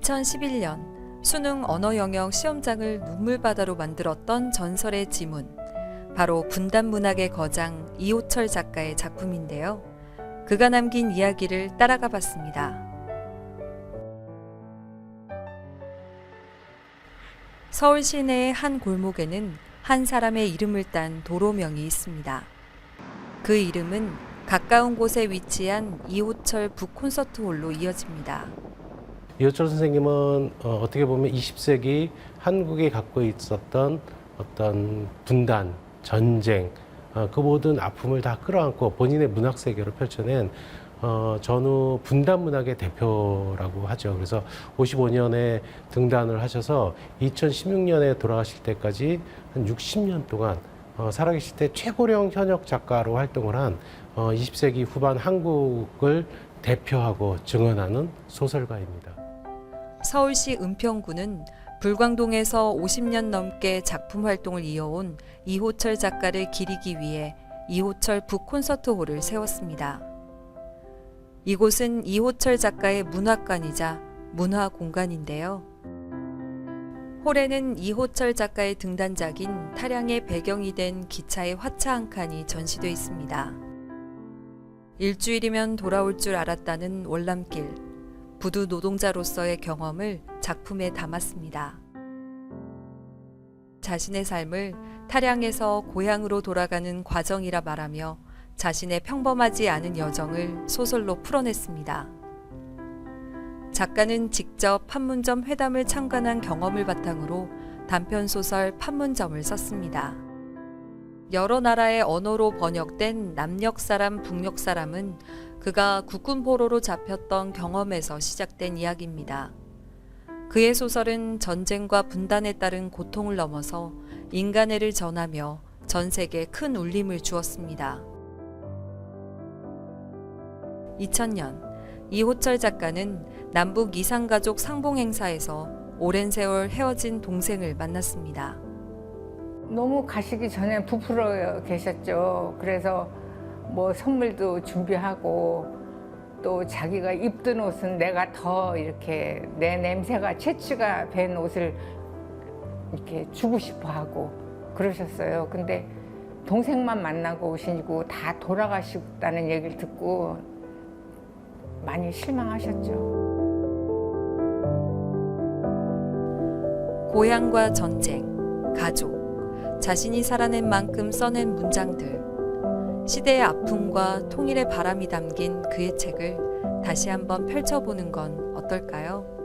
2011년 수능 언어 영역 시험장을 눈물바다로 만들었던 전설의 지문. 바로 분단 문학의 거장 이호철 작가의 작품인데요. 그가 남긴 이야기를 따라가 봤습니다. 서울 시내의 한 골목에는 한 사람의 이름을 딴 도로명이 있습니다. 그 이름은 가까운 곳에 위치한 이호철 북콘서트홀로 이어집니다. 이호철 선생님은 어, 어떻게 보면 20세기 한국이 갖고 있었던 어떤 분단, 전쟁, 어, 그 모든 아픔을 다 끌어안고 본인의 문학 세계로 펼쳐낸 어, 전후 분단 문학의 대표라고 하죠. 그래서 55년에 등단을 하셔서 2016년에 돌아가실 때까지 한 60년 동안 어, 살아계실 때 최고령 현역 작가로 활동을 한 어, 20세기 후반 한국을 대표하고 증언하는 소설가입니다. 서울시 은평구는 불광동에서 50년 넘게 작품 활동을 이어온 이호철 작가를 기리기 위해 이호철 북콘서트홀을 세웠습니다. 이곳은 이호철 작가의 문학관이자 문화 공간인데요. 홀에는 이호철 작가의 등단작인 타량의 배경이 된 기차의 화차 한 칸이 전시돼 있습니다. 일주일이면 돌아올 줄 알았다는 월남길, 부두 노동자로서의 경험을 작품에 담았습니다. 자신의 삶을 타량에서 고향으로 돌아가는 과정이라 말하며 자신의 평범하지 않은 여정을 소설로 풀어냈습니다. 작가는 직접 판문점 회담을 참관한 경험을 바탕으로 단편 소설 판문점을 썼습니다. 여러 나라의 언어로 번역된 남녘 사람, 북녘 사람은 그가 국군 포로로 잡혔던 경험에서 시작된 이야기입니다. 그의 소설은 전쟁과 분단에 따른 고통을 넘어서 인간애를 전하며 전 세계에 큰 울림을 주었습니다. 2000년 이호철 작가는 남북 이상가족 상봉 행사에서 오랜 세월 헤어진 동생을 만났습니다. 너무 가시기 전에 부풀어 계셨죠. 그래서 뭐 선물도 준비하고 또 자기가 입던 옷은 내가 더 이렇게 내 냄새가 채취가 된 옷을 이렇게 주고 싶어 하고 그러셨어요. 근데 동생만 만나고 오시고 다 돌아가시다는 얘기를 듣고 많이 실망하셨죠. 고향과 전쟁, 가족, 자신이 살아낸 만큼 써낸 문장들, 시대의 아픔과 통일의 바람이 담긴 그의 책을 다시 한번 펼쳐보는 건 어떨까요?